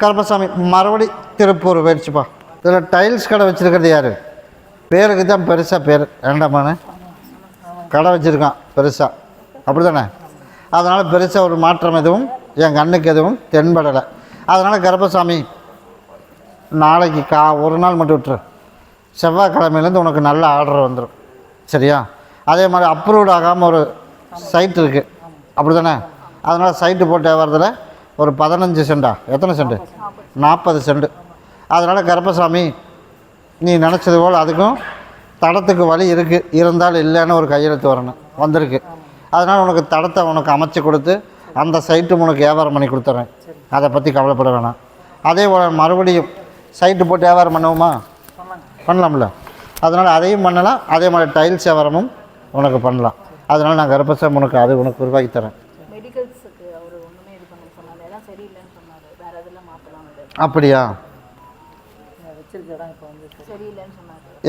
கருப்பசாமி மறுபடி திருப்பூர் போயிடுச்சுப்பா இதில் டைல்ஸ் கடை வச்சுருக்கிறது யார்? பேருக்கு தான் பெருசாக பேர். வேண்டாமாண்ணே கடை வச்சுருக்கான் பெருசாக அப்படி தானே அதனால் பெருசாக ஒரு மாற்றம் எதுவும் என் கண்ணுக்கு எதுவும் தென்படலை. அதனால் கருப்பசாமி நாளைக்கு கா ஒரு நாள் மட்டும் விட்டுரு. செவ்வாய்க்கிழமையிலேருந்து உனக்கு நல்ல ஆர்டர் வந்துடும் சரியா? அதே மாதிரி அப்ரூவ்ட் ஆகாமல் ஒரு சைட் இருக்குது அப்படி தானே அதனால் சைட்டு போட்டு வரதில் ஒரு பதினஞ்சு சென்டா எத்தனை செண்டு? நாற்பது செண்டு. அதனால் கருப்பசாமி நீ நினச்சது போல் அதுக்கும் தடத்துக்கு வழி இருக்குது இருந்தால் இல்லைன்னு ஒரு கையெழுத்து வரணும். வந்திருக்கு. அதனால் உனக்கு தடத்தை உனக்கு அமைச்சு கொடுத்து அந்த சைட்டு உனக்கு வியாபாரம் பண்ணி கொடுத்துட்றேன் அதை பற்றி கவலைப்பட வேணாம். அதே போல் மறுபடியும் சைட்டு போட்டு வியாபாரம் பண்ணுவோமா? பண்ணலாம்ல. அதனால் அதையும் பண்ணலாம். அதே மாதிரி டைல்ஸ் வியாபாரமும் உனக்கு பண்ணலாம். அதனால் நான் கருப்பசாமி உனக்கு அது உனக்கு உருவாக்கி தரேன். அப்படியா?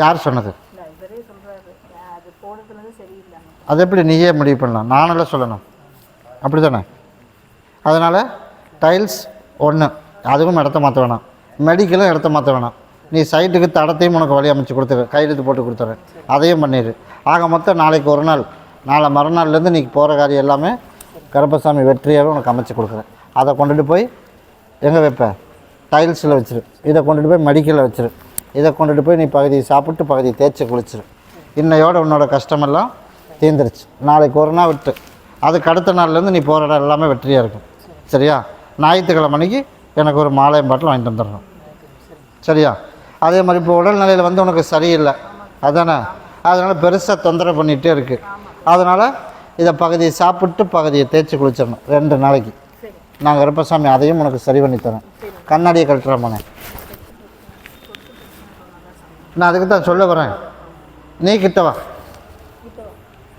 யார் சொன்னது? அது எப்படி நீயே முடிவு பண்ணலாம்? நானெல்லாம் சொல்லணும். அப்படி தானே அதனால் டைல்ஸ் ஒன்று அதுவும் இடத்த மாற்ற வேணாம். மெடிக்கலும் இடத்த மாற்ற வேணாம். நீ சைட்டுக்கு தடத்தையும் உனக்கு வழி அமைச்சு கொடுத்துரு. கையெழுத்து போட்டு கொடுத்துறேன். அதையும் பண்ணிடு ஆக மொத்தம் நாளைக்கு ஒரு நாள். நாளை மறுநாள்லேருந்து நீ போகிற காரியம் எல்லாமே கருப்பசாமி வெற்றியாகவே உனக்கு அமைச்சு கொடுக்குறேன். அதை கொண்டுட்டு போய் எங்கே வைப்பேன் டைல்ஸில் வச்சிரு. இதை கொண்டுட்டு போய் மெடிக்கலில் வச்சிரு. இதை கொண்டுட்டு போய் நீ பகுதியை சாப்பிட்டு பகுதியை தேய்ச்சி குளிச்சிரு. இன்னையோட உன்னோட கஷ்டமெல்லாம் தீர்ந்துருச்சு. நாளைக்கு ஒரு நாள் விட்டு. அதுக்கு அடுத்த நாள்லேருந்து நீ போகிற இடம் எல்லாமே வெற்றியாக இருக்கும். சரியா? ஞாயிற்றுக்கிழமை அன்னைக்கு எனக்கு ஒரு மாலையம் பாட்டில் வாங்கிட்டு வந்துடணும். சரியா? அதே மாதிரி இப்போ உடல்நிலையில் வந்து உனக்கு சரியில்லை. அதானே? அதனால் பெருசாக தொந்தரவு பண்ணிகிட்டே இருக்குது அதனால் இதை பகுதியை சாப்பிட்டு பகுதியை தேய்ச்சி குளிச்சிடணும். ரெண்டு நாளைக்கு. நாங்கள் கருப்பசாமி அதையும் உனக்கு சரி பண்ணி தரேன். கண்ணாடியை கழட்டுறேன் நான் அதுக்கு தான் சொல்ல வரேன் நீ கிட்டவா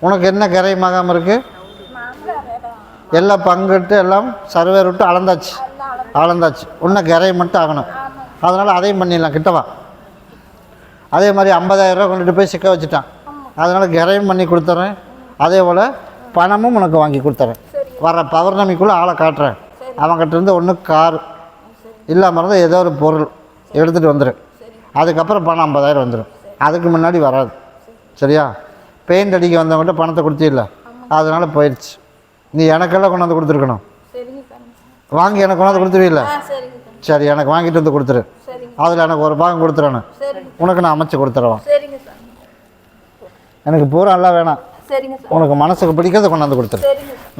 உனக்கு என்ன கரையமாகாமல் இருக்குது எல்லாம் பங்கிட்டு எல்லாம் சர்வேர் விட்டு அளந்தாச்சு. அளந்தாச்சு. இன்னும் கரையை மட்டும் ஆகணும். அதனால் அதையும் பண்ணிடலாம். கிட்டவா அதே மாதிரி 50000 ரூபா கொண்டுட்டு போய் சிக்க வச்சுட்டான். அதனால் கரையும் பண்ணி கொடுத்துட்றேன் அதே போல் பணமும் உனக்கு வாங்கி கொடுத்துறேன். வர பௌர்ணமிக்குள்ளே ஆளை காட்டுறேன். அவங்ககிட்ட இருந்து ஒன்று கார் இல்லாமல் இருந்தால் ஏதோ ஒரு பொருள் எடுத்துகிட்டு வந்துடு அதுக்கப்புறம் பணம் ஐம்பதாயிரம் வந்துடும் அதுக்கு முன்னாடி வராது. சரியா? பெயிண்ட் அடிக்க வந்தவங்ககிட்ட பணத்தை கொடுத்தில்ல அதனால் போயிடுச்சு நீ எனக்கெல்லாம் கொண்டாந்து கொடுத்துருக்கணும். வாங்கி எனக்கு கொண்டாந்து கொடுத்துருவில்ல? சரி. எனக்கு வாங்கிட்டு வந்து கொடுத்துரு. அதில் எனக்கு ஒரு பாகம் கொடுத்துறேன்னு. உனக்கு நான் அமைச்சு கொடுத்துருவேன் எனக்கு பூரா எல்லாம் வேணாம். உனக்கு மனசுக்கு பிடிக்கிறத கொண்டாந்து கொடுத்துரு.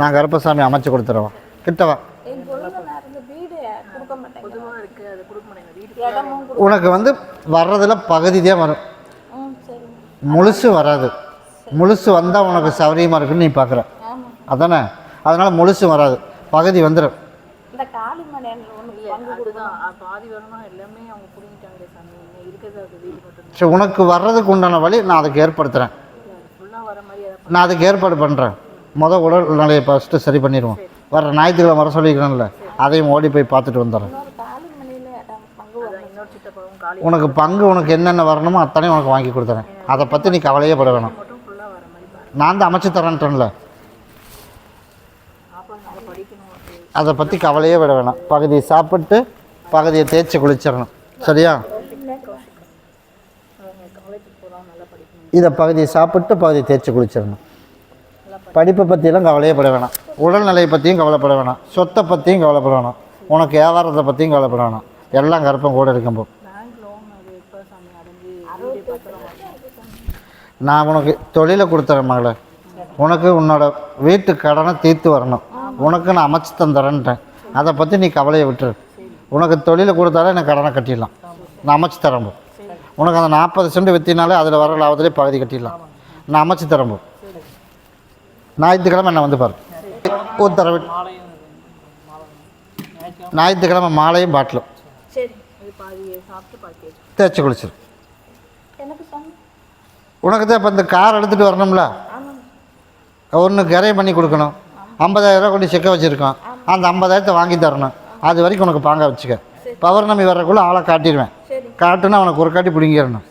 நான் கருப்பசாமி அமைச்சு கொடுத்துருவேன் கிட்ட வா என் பொழுது நான் இருந்த வீடு கொடுக்க மாட்டேன் பொதுவாக இருக்குது அது கொடுக்க மாட்டேங்க வீடு இடமும் கொடு உனக்கு வந்து வர்றதில் பகுதி தான் வரும். முழுசு வராது. முழுசு வந்தால் உனக்கு சௌரியமாக இருக்குன்னு நீ பார்க்குற அதானே? அதனால் முழுசு வராது. பகுதி வந்துடும் சரி உனக்கு வர்றதுக்கு உண்டான வழி நான் அதுக்கு ஏற்படுத்துகிறேன் நான் அதுக்கு ஏற்பாடு பண்ணுறேன் முத உடல் நிலையை ஃபஸ்ட்டு சரி பண்ணிடுவோம். வர ஞாயிற்றுக்கிழமை வர சொல்லிக்கிறேன்ல அதையும் ஓடி போய் பார்த்துட்டு வந்துடுறேன். உனக்கு பங்கு உனக்கு என்னென்ன வரணுமோ அத்தனையும் உனக்கு வாங்கி கொடுத்துறேன். அதை பற்றி நீ கவலையே பட வேணாம். நான் தான் அமைச்சு தரேன்ட்டேன்ல அது பற்றி கவலையே விட வேணாம். பகுதியை சாப்பிட்டு பகுதியை தேய்ச்சி குளிச்சிடணும். சரியா? இதை பகுதியை சாப்பிட்டு பகுதியை தேய்ச்சி குளிச்சிடணும். படிப்பை பற்றியெல்லாம் கவலையே பட வேணாம். உடல்நிலையை பற்றியும் கவலைப்பட வேணாம். சொத்தை பற்றியும் கவலைப்பட வேணாம். உனக்கு வியாபாரத்தை பற்றியும் கவலைப்பட வேணாம். எல்லாம் கருப்பம் கூட இருக்கும்போது பேங்க் லோன் அது எப்போ சாமி அடைஞ்சு வீடு பத்திரம் நான் உனக்கு தொழிலை கொடுத்துறேன் மகளே. உனக்கு உன்னோட வீட்டு கடனை தீர்த்து வரணும். உனக்கு நான் அமைச்சு தந்துறேன்ட்டேன். அதை பற்றி நீ கவலையை விட்டுரு. உனக்கு தொழிலை கொடுத்தாலே எனக்கு கடனை கட்டிடலாம். நான் அமைச்சு தரம்போ உனக்கு அந்த நாற்பது சென்ட் விற்றினாலே அதில் வர லாபத்திலே பகுதி கட்டிடலாம். நான் அமைச்சு தரம்போ ஞாயிற்றுக்கிழமை என்ன வந்து பாரு. உத்தரவு ஞாயிற்றுக்கிழமை மாலையும் பாட்டிலும். தேய்ச்சி குளிச்சிரு. உனக்கு தான் இப்போ இந்த கார் எடுத்துகிட்டு வரணும்ல? ஒன்று கரையை பண்ணி கொடுக்கணும். ஐம்பதாயிரரூவா கொண்டு செக்க வச்சுருக்கோம். அந்த ஐம்பதாயிரத்தை வாங்கி தரணும். அது வரைக்கும் உனக்கு பாங்க வச்சுக்க. பௌர்ணமி வர்றக்குள்ளே ஆளை காட்டிடுவேன். காட்டுனா அவனை அவனுக்கு ஒரு காட்டி பிடிங்கிடணும்.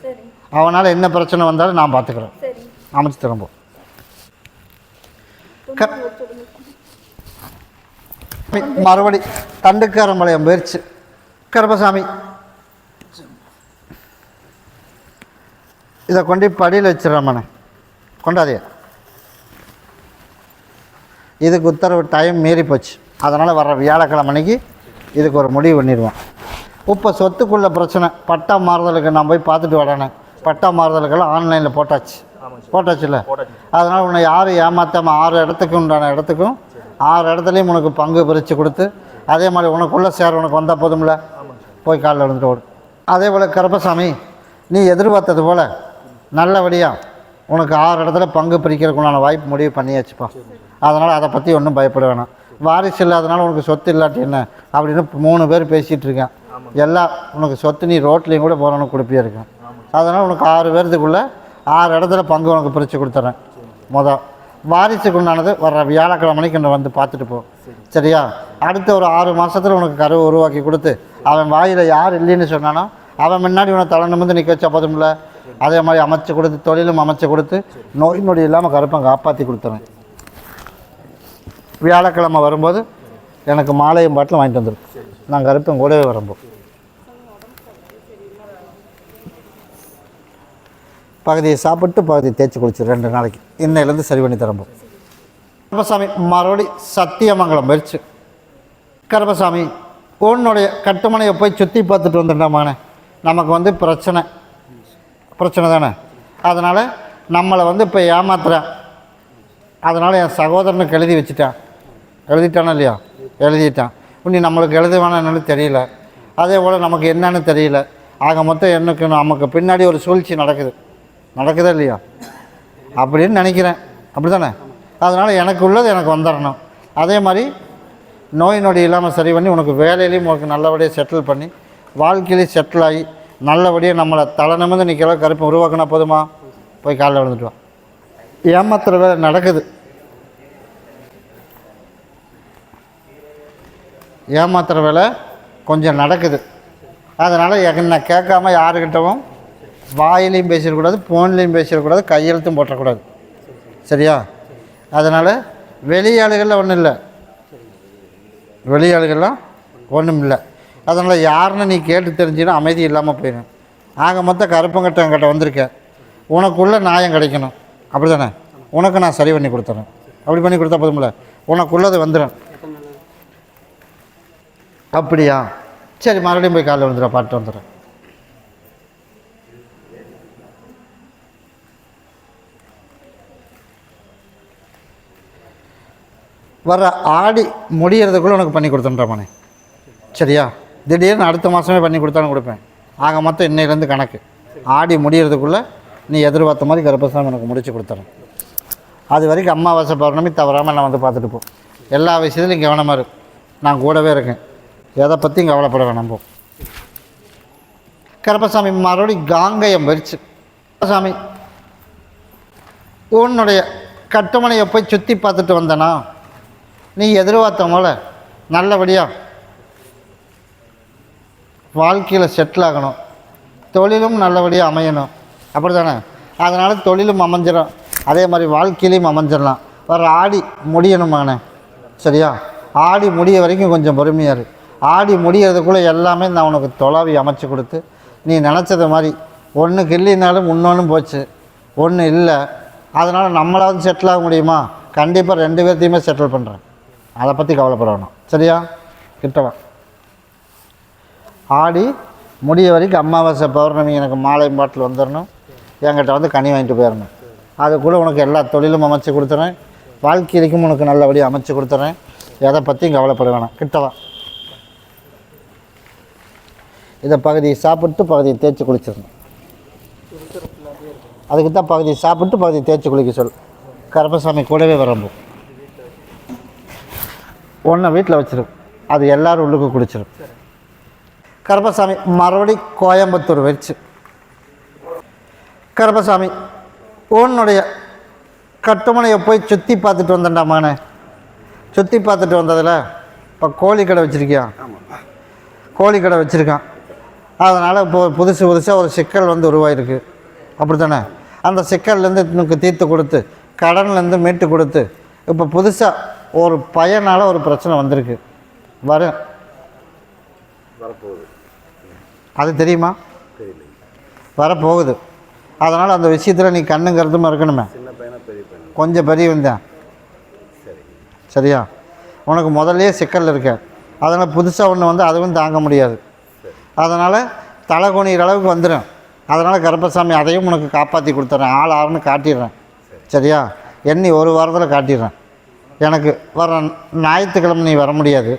அவனால் என்ன பிரச்சனை வந்தாலும் நான் பார்த்துக்குறேன். அமைச்சு திரும்ப மறுபடி தண்டுக்காரம்பாளையம் போயிடுச்சு கருப்பசாமி இதை கொண்டு படியில் வச்சிடறாமண்ணே கொண்டாதே. இதுக்கு உத்தரவு டைம் மீறி போச்சு. அதனால் வர்ற வியாழக்கிழமை அன்னைக்கு இதுக்கு ஒரு முடிவு பண்ணிடுவோம். இப்போ சொத்துக்குள்ள பிரச்சனை. பட்டா மாறுதலுக்கு நான் போய் பார்த்துட்டு வரேனே. பட்டா மாறுதலுக்கெல்லாம் ஆன்லைனில் போட்டாச்சு. போட்டாச்சுல்ல? அதனால் உன்னை யாரும் ஏமாத்தாமல் ஆறு இடத்துக்கு உண்டான இடத்துக்கும் ஆறு இடத்துலையும் உனக்கு பங்கு பிரித்து கொடுத்து அதே மாதிரி உனக்குள்ள சேர் உனக்கு வந்தால் போதும்ல? போய் காலில் விழுந்துட்டு ஓடு. அதே போல் கருப்பசாமி நீ எதிர்பார்த்தது போல் நல்லபடியாக உனக்கு ஆறு இடத்துல பங்கு பிரிக்கிறதுக்குண்டான வாய்ப்பு முடிவு பண்ணியாச்சுப்பா. அதனால் அதை பற்றி ஒன்றும் பயப்பட வேணாம். வாரிசு இல்லாதனால உனக்கு சொத்து இல்லாட்டி என்ன? அப்படின்னு மூணு பேர் பேசிகிட்டு இருக்கேன். எல்லாம் உனக்கு சொத்து நீ ரோட்லேயும் கூட போகிறவனுக்கு கொடுப்பியே இருக்கேன். அதனால் உனக்கு ஆறு பேர்த்துக்குள்ளே ஆறு இடத்துல பங்கு உனக்கு பிரித்து கொடுத்துட்றேன் மொதல் வாரிசுக்கு உண்டானது வர்ற வியாழக்கிழமைக்கு என்னை வந்து பார்த்துட்டு போ. சரியா? அடுத்த ஒரு ஆறு மாதத்தில் உனக்கு கருவை உருவாக்கி கொடுத்து அவன் வாயில் யார் இல்லைன்னு சொன்னானோ அவன் முன்னாடி உன்னை தலை நிமிந்து நிற்க வச்சா போதும்ல? அதே மாதிரி அமைச்சு கொடுத்து தொழிலும் அமைச்சு கொடுத்து நோய் நொடி இல்லாமல் கருப்பை காப்பாற்றி கொடுத்துறேன். வியாழக்கிழமை வரும்போது எனக்கு மாலையும் பாட்டிலும் வாங்கிட்டு வந்துடும் நான் கருப்பன் கூடவே வரம்போ பகுதியை சாப்பிட்டு பகுதியை தேய்ச்சி குளிச்சு ரெண்டு நாளைக்கு. இன்னையிலேருந்து சரி பண்ணி தரம்போ கருப்பசாமி மறுபடி சத்தியமங்கலம் போயிடுச்சு கருப்பசாமி உன்னுடைய கட்டுமனையை போய் சுற்றி பார்த்துட்டு வந்துட்டோமானே. நமக்கு வந்து பிரச்சனை. பிரச்சனை தானே? அதனால் நம்மளை வந்து இப்போ ஏமாத்துறேன் அதனால் என் சகோதரனுக்கு எழுதி வச்சுட்டான். எழுதிட்டானா இல்லையா? எழுதிட்டான். இனி நம்மளுக்கு எழுத வேணாம்னு தெரியல. அதே போல் நமக்கு என்னன்னு தெரியல. ஆக மொத்தம் எனக்கு நமக்கு பின்னாடி ஒரு சூழ்ச்சி நடக்குது. நடக்குதா இல்லையா? அப்படின்னு நினைக்கிறேன். அப்படி தானே அதனால் எனக்கு உள்ளது எனக்கு வந்துடணும். அதே மாதிரி நோய் நொடி இல்லாமல் சரி பண்ணி உனக்கு வேலையிலையும் உனக்கு நல்லபடியாக செட்டில் பண்ணி வாழ்க்கையிலையும் செட்டில் ஆகி நல்லபடியாக நம்மளை தலை நிமிர்ந்து நிற்கிற கருப்பை உருவாக்கினா போதுமா? போய் காலைல விழுந்துட்டு வா. வேலை நடக்குது. ஏமாத்துற வேலை கொஞ்சம் நடக்குது. அதனால் என்னை கேட்காம யாருக்கிட்டவும் வாயிலையும் பேசிடக்கூடாது ஃபோன்லேயும் பேசிடக்கூடாது கையெழுத்தும் போட்டக்கூடாது. சரியா? அதனால் வெளியாளுகளில் ஒன்றும் இல்லை. வெளியாளுகள்லாம் ஒன்றும் இல்லை. அதனால் யாருன்னு நீ கேட்டு தெரிஞ்சினா அமைதி இல்லாமல் போயிடும் ஆக மொத்தம் கருப்பங்கிட்ட என்கிட்ட வந்திருக்க. உனக்குள்ளே நியாயம் கிடைக்கணும். அப்படி தானே உனக்கு நான் சரி பண்ணி கொடுத்துறேன். அப்படி பண்ணி கொடுத்தா போதுமில்ல உனக்குள்ளது வந்துடும் அப்படியா? சரி மறுபடியும் போய் காலையில் வந்துடுறேன் பாட்டு வந்துடுறேன் வர ஆடி முடியறதுக்குள்ளே உனக்கு பண்ணி கொடுத்துட்றேன் சரியா? திடீர்னு அடுத்த மாதமே பண்ணி கொடுத்தாலும் கொடுப்பேன். ஆக மொத்தம் இன்னையிலேருந்து கணக்கு. ஆடி முடிகிறதுக்குள்ளே நீ எதிர்பார்த்த மாதிரி கர்ப்பசாமி எனக்கு முடிச்சு கொடுத்துறேன். அது வரைக்கும் அமாவாசை பௌர்ணமி தவறாமல் நான் வந்து பார்த்துட்டு போ. எல்லா விஷயத்துலையும் கவனமாக இருக்கும் நான் கூடவே இருக்கேன். எதை பற்றியும் கவலைப்பட வேணாம் போ. கருப்பசாமி மறுபடியும் காங்கயம் வெறிச்சு கருப்பசாமி உன்னுடைய கட்டுமனையை போய் சுற்றி பார்த்துட்டு வந்தனா நீ எதிர்பார்த்த போல நல்லபடியாக வாழ்க்கையில் செட்டில் ஆகணும். தொழிலும் நல்லபடியாக அமையணும். அப்படி தானே அதனால் தொழிலும் அமைஞ்சிடும் அதே மாதிரி வாழ்க்கையிலையும் அமைஞ்சிடலாம் வர ஆடி முடியணுமாண்ணே? சரியா? ஆடி முடிய வரைக்கும் கொஞ்சம் பொறுமையாக இரு. ஆடி முடியறதுக்குள்ளே எல்லாமே நான் உனக்கு தொலாவி அமைச்சு கொடுத்து நீ நினச்சது மாதிரி ஒன்றுக்கு இல்லைனாலும் இன்னொன்றும் போச்சு. ஒன்று இல்லை. அதனால் நம்மளாவது செட்டில் ஆக முடியுமா? கண்டிப்பாக ரெண்டு பேர்த்தையுமே செட்டில் பண்ணுறேன் அதை பற்றி கவலைப்பட சரியா? கிட்டவா? ஆடி முடிய வரைக்கும் அமாவாசை பௌர்ணமி எனக்கு மாலை பாட்டில் வந்துடணும். என்கிட்ட வந்து கனி வாங்கிட்டு போயிடணும். அது கூட உனக்கு எல்லா தொழிலும் அமைச்சு கொடுத்துறேன். வாழ்க்கைக்கும் உனக்கு நல்லபடியாக அமைச்சு கொடுத்துறேன். எதை பற்றியும் கவலைப்பட வேணாம். கிட்டதான் இதை பகுதியை சாப்பிட்டு பகுதியை தேய்ச்சி குளிச்சிடணும். அதுக்கு தான் பகுதியை சாப்பிட்டு பகுதியை தேய்ச்சி குளிக்க சொல். கருப்பசாமி கூடவே வரம்போ. ஒன்றை வீட்டில் வச்சிரும் அது எல்லோரும் உள்ளுக்கு குடிச்சிடும் கருப்பசாமி மறுபடி கோயம்புத்தூர் வச்சு கருப்பசாமி உன்னுடைய கட்டுமனையை போய் சுற்றி பார்த்துட்டு வந்தேன்டா மகனே. சுற்றி பார்த்துட்டு வந்ததில் இப்போ கோழி கடை வச்சுருக்கியா? கோழி கடை வச்சுருக்கான். அதனால் இப்போ புதுசு புதுசாக ஒரு சிக்கல் வந்து உருவாயிருக்கு. அப்படி தானே அந்த சிக்கல்லேருந்து உனக்கு தீர்த்து கொடுத்து கடன்லேருந்து மீட்டு கொடுத்து இப்போ புதுசாக ஒரு பையனால் ஒரு பிரச்சனை வந்திருக்கு. வரும் அது தெரியுமா? வரப்போகுது. அதனால் அந்த விஷயத்தில் நீ கண்ணும் இருக்கணுமே கொஞ்சம் பெரிய வந்தேன் கொஞ்சம் பெரியவன் தான் சரியா? உனக்கு முதல்லயே சிக்கல் இருக்க. அதனால் புதுசாக ஒன்று வந்து அதுவும் தாங்க முடியாது. அதனால் தலை குனிகிற அளவுக்கு வந்துடும் அதனால் கருப்பசாமி அதையும் உனக்கு காப்பாற்றி கொடுத்துட்றேன் ஆள் ஆறுன்னு காட்டிடுறேன். சரியா? எண்ணி ஒரு வாரத்தில் காட்டிடுறேன். எனக்கு வர ஞாயிற்றுக்கிழமை நீ வர முடியாது.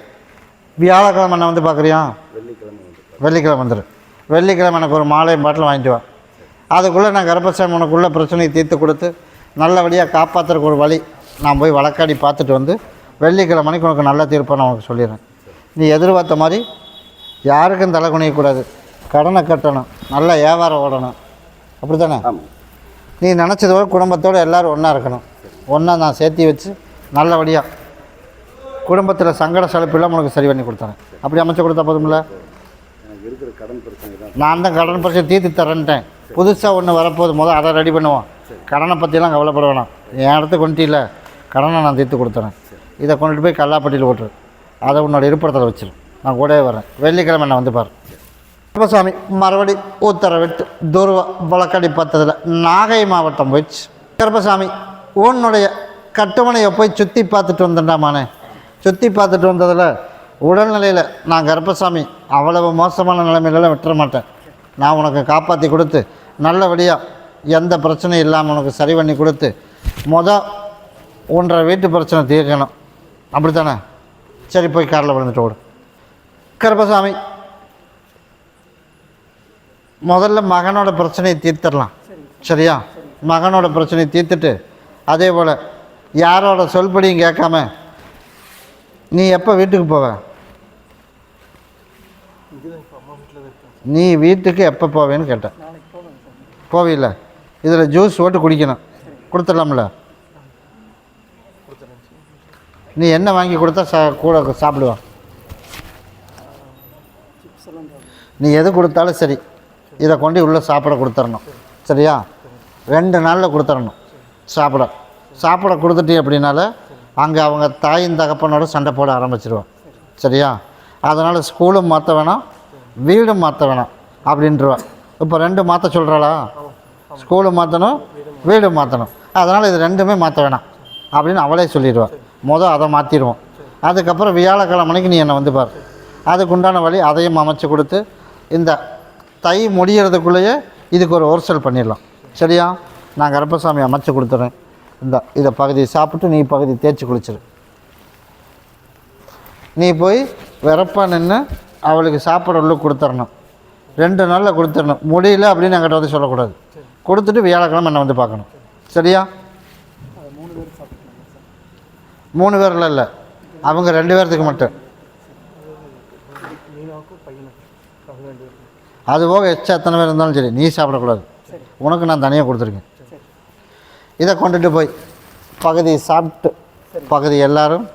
வியாழக்கிழமை என்ன வந்து பார்க்குறியா? வெள்ளிக்கிழமை வந்து வெள்ளிக்கிழமை எனக்கு ஒரு மாலை பாட்டில் வாங்கிட்டு வா. அதுக்குள்ளே நான் கருப்பசாமி உனக்குள்ள பிரச்சனையை தீர்த்து கொடுத்து நல்லபடியாக காப்பாற்றுறக்கு ஒரு வழி நான் போய் வழக்காடி பார்த்துட்டு வந்து வெள்ளிக்கிழமைக்கு உனக்கு நல்ல தீர்ப்பை நான் உனக்கு சொல்லிடுறேன். நீ எதிர்பார்த்த மாதிரி யாருக்கும் தலை குனியக்கூடாது கடனை கட்டணும். நல்ல வியாபாரம் ஓடணும். அப்படி தானே நீ நினச்சதோட குடும்பத்தோடு எல்லோரும் ஒன்றா இருக்கணும். ஒன்றா நான் சேர்த்தி வச்சு நல்லபடியாக குடும்பத்தில் சங்கட சலிப்பு இல்லாமல் உனக்கு சரி பண்ணி கொடுத்தறேன். அப்படி அமைச்சு கொடுத்தா போதும்ல? இருக்கிற கடன் பிரச்சனை தான். நான் தான் கடன் பிரச்சனை தீர்த்து தரேன்ட்டேன். புதுசாக ஒன்று வரப்போகுது. முதல் அதை ரெடி பண்ணுவோம். கடனை பற்றிலாம் கவலைப்பட வேணாம். என் இடத்துக்கு கொண்டுட்டில கடனை நான் தீர்த்து கொடுத்துறேன். இதை கொண்டுட்டு போய் கல்லாப்பட்டியில் ஓட்டுரு. அதை உன்னோட இருப்பிடத்தில் வச்சிரு. நான் கூடவே வரேன் வெள்ளிக்கிழமை நான் வந்து பாரு. குப்பசாமி மறுபடி உத்தரவிட்டு துருவ வழக்கடி பார்த்ததில் நாகை மாவட்டம் போயிடுச்சு. கருப்பசாமி உன்னுடைய கட்டுமனையை போய் சுற்றி பார்த்துட்டு வந்தேன்டாமானே சுற்றி பார்த்துட்டு வந்ததில் உடல்நிலையில் நான் கருப்பசாமி அவ்வளவு மோசமான நிலைமையிலலாம் விட்டுற மாட்டேன் நான் உனக்கு காப்பாற்றி கொடுத்து நல்லபடியாக எந்த பிரச்சனையும் இல்லாமல் உனக்கு சரி பண்ணி கொடுத்து மொதல் ஒன்றரை வீட்டு பிரச்சனை தீர்க்கணும். அப்படி தானே சரி போய் காரில் விழுந்துட்டு ஓடு. கருப்பசாமி முதல்ல மகனோட பிரச்சனையை தீர்த்திடலாம். சரியா? மகனோட பிரச்சனையை தீர்த்துட்டு அதே போல் யாரோட சொல்படியும் கேட்காம நீ எப்போ வீட்டுக்கு போவ? நீ வீட்டுக்கு எப்போ போவேன்னு கேட்டேன். போவில்ல? இதில் ஜூஸ் போட்டு குடிக்கணும். கொடுத்துடலாம்ல? நீ என்ன வாங்கி கொடுத்தா சா கூட சாப்பிடுவா நீ எது கொடுத்தாலும் சரி. இதை கொண்டு உள்ளே சாப்பிட கொடுத்துடணும். சரியா? ரெண்டு நாளில் கொடுத்துடணும். சாப்பிட. சாப்பிட கொடுத்துட்டி அப்படின்னால அங்கே அவங்க தாயின் தகப்பனோட சண்டை போட ஆரம்பிச்சிருவான். சரியா? அதனால் ஸ்கூலும் மாற்ற வேணாம். வீடும் மாற்ற வேணாம் அப்படின்றவன் இப்போ ரெண்டு மாற்ற சொல்கிறாளா ஸ்கூலு மாற்றணும் வீடு மாற்றணும் அதனால் இது ரெண்டுமே மாற்ற வேணாம் அப்படின்னு அவளே சொல்லிடுவா. மொதல் அதை மாற்றிடுவோம் அதுக்கப்புறம் வியாழக்கிழமைக்கு நீ என்னை வந்து பார். அதுக்கு உண்டான வழி அதையும் அமைச்சு கொடுத்து இந்த தை முடிகிறதுக்குள்ளேயே இதுக்கு ஒரு ஓர்சல் பண்ணிடலாம். சரியா? நான் கருப்பசாமி அமைச்சு கொடுத்துறேன். இந்த இதை பகுதி சாப்பிட்டு நீ பகுதி தேய்ச்சி குளிச்சிரு. நீ போய் வெறப்பா நின்று அவளுக்கு சாப்பாடு உள்ள கொடுத்துடணும் ரெண்டு நாளில் கொடுத்துடணும் முடியல அப்படின்னு என்கிட்ட வந்து சொல்லக்கூடாது. கொடுத்துட்டு வியாழக்கிழமை என்னை வந்து பார்க்கணும். சரியா? மூணு பேரில் இல்லை. அவங்க ரெண்டு பேர்த்துக்கு மட்டும். அது போக எச்சா எத்தனை பேர் இருந்தாலும் சரி நீ சாப்பிடக்கூடாது. உனக்கு நான் தனியாக கொடுத்துருக்கேன். இதை கொண்டுட்டு போய் பகுதி சாப்பிட்டு பகுதி எல்லாரும்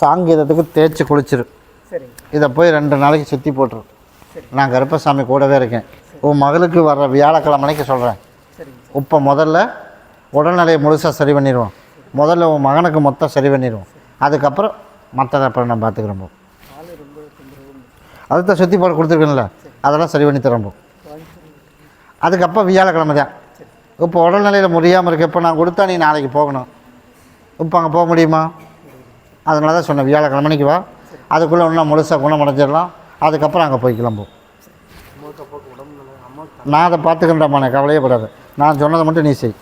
சாங்கீதத்துக்கு தேய்ச்சி குளிச்சிரு. இதை போய் ரெண்டு நாளைக்கு சுற்றி போட்டுரு. நான் கருப்பசாமி கூடவே இருக்கேன். உன் மகளுக்கு வர்ற வியாழக்கிழமைக்கு சொல்கிறேன் இப்போ முதல்ல உடல்நிலையை முழுசாக சரி பண்ணிடுவோம். முதல்ல உன் மகனுக்கு மொத்தம் சரி பண்ணிடுவோம். அதுக்கப்புறம் மற்றதை அப்புறம் நான் பார்த்துக்கிறோம் அதுதான் சுற்றி போட கொடுத்துருக்கேன்ல. அதெல்லாம் சரி பண்ணி தரேன் போ. அதுக்கப்புறம் வியாழக்கிழமை தான். இப்போ உடல்நிலையில் முடியாமல் இருக்கு இப்போ நான் கொடுத்தா நீ நாளைக்கு போகணும். இப்போ அங்கே போக முடியுமா? அதனால தான் சொன்னேன் வியாழக்கிழமைக்கு வா. அதுக்குள்ளே இன்னும் முழுசாக குணமடைஞ்சிடலாம். அதுக்கப்புறம் அங்கே போய்க்கலாம் போ நான் அதை பார்த்துக்கின்றேம்மா கவலையே படாது. நான் சொன்னதை மட்டும் நீ செய்.